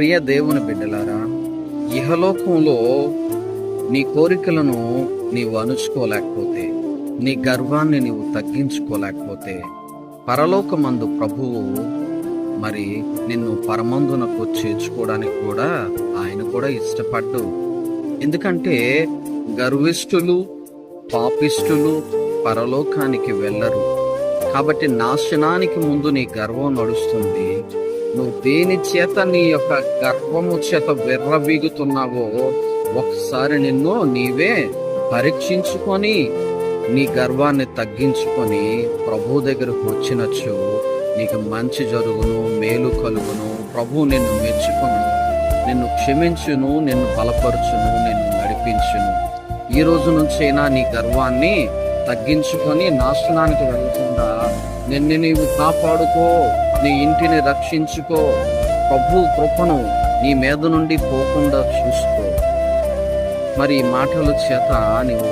ప్రియ దేవుని బిడ్డలారా ఇహలోకంలో నీ కోరికలను నీవు అణుచుకోలేకపోతే నీ గర్వాన్ని నీవు తగ్గించుకోలేకపోతే పరలోకమందు ప్రభువు మరి నిన్ను పరమందునకు చేర్చుకోవడానికి కూడా ఆయన కూడా ఇష్టపడ్డు. ఎందుకంటే గర్విష్ఠులు పాపిష్ఠులు పరలోకానికి వెళ్ళరు. కాబట్టి నాశనానికి ముందు నీ గర్వం నడుస్తుంది. నువ్వు దేని చేత నీ యొక్క గర్వము చేత విర్రవీగుతున్నావో ఒకసారి నిన్ను నీవే పరీక్షించుకొని నీ గర్వాన్ని తగ్గించుకొని ప్రభు దగ్గరకు వచ్చినచ్చు నీకు మంచి జరుగును మేలు కలుగును. ప్రభు నిన్ను మెచ్చుకొను నిన్ను క్షమించును నిన్ను బలపరచును నిన్ను నడిపించును. ఈ రోజు నుంచైనా నీ గర్వాన్ని తగ్గించుకొని నాశనానికి వెళ్ళకుండా నిన్ను నీవు కాపాడుకో. నీ ఇంటిని రక్షించుకో. ప్రభు కృపను నీ మీద నుండి పోకుండా చూసుకో. మరి ఈ మాటల చేత నీవు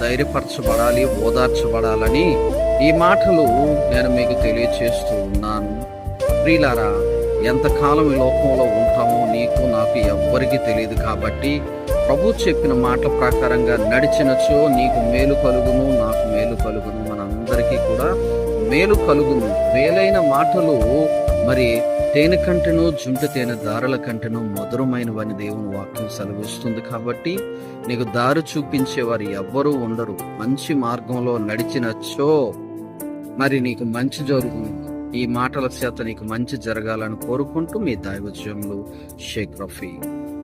ధైర్యపరచబడాలి ఓదార్చబడాలని ఈ మాటలు నేను మీకు తెలియచేస్తూ ఉన్నాను. ప్రియులారా ఎంతకాలం ఈ లోకంలో ఉంటామో నీకు నాకు ఎవ్వరికీ తెలియదు కాబట్టి ప్రభు చెప్పిన మాటల ప్రకారంగా నడిచినచో నీకు మేలు కలుగును నాకు మేలు కలుగును మనందరికీ కూడా. మేలు కలుగును. మేలైన మాటలు మరి తేనె కంటెను జుంట తేనె దారుల కంటెను మధురమైనవని దేవుని వాక్యం సెలవిస్తుంది కాబట్టి నీకు దారి చూపించేవారు ఎవ్వరూ ఉండరు. మంచి మార్గంలో నడిచినచ్చో మరి నీకు మంచి జరుగును. ఈ మాటల చేత నీకు మంచి జరగాలని కోరుకుంటూ మీ దైవజ్యంలో షేక్ రఫీ.